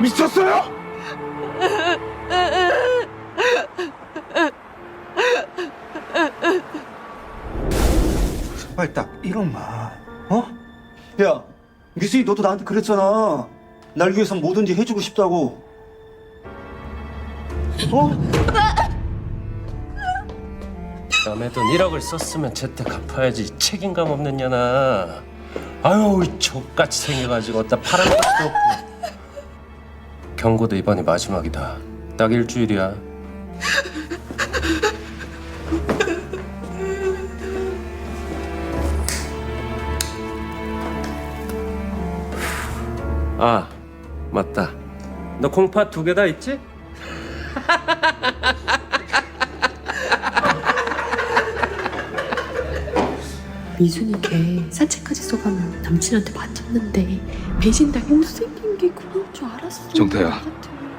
미쳤어요? 제발 딱 이런만 어? 야 미수이 너도 나한테 그랬잖아 날 위해서 뭐든지 해주고 싶다고 어? 남의 돈 1억을 썼으면 제때 갚아야지 책임감 없는 년아 아유 이 족같이 생겨가지고 어디다 팔아먹을 수도 없고 경고도 이번이 마지막이다. 딱 일주일이야. 아 맞다. 너 공파 두개 다 있지? 미순이 걔 산책까지 써가면 남친한테 맞췄는데 배신당해 못생긴 게 그럴 줄 알았어 정태야.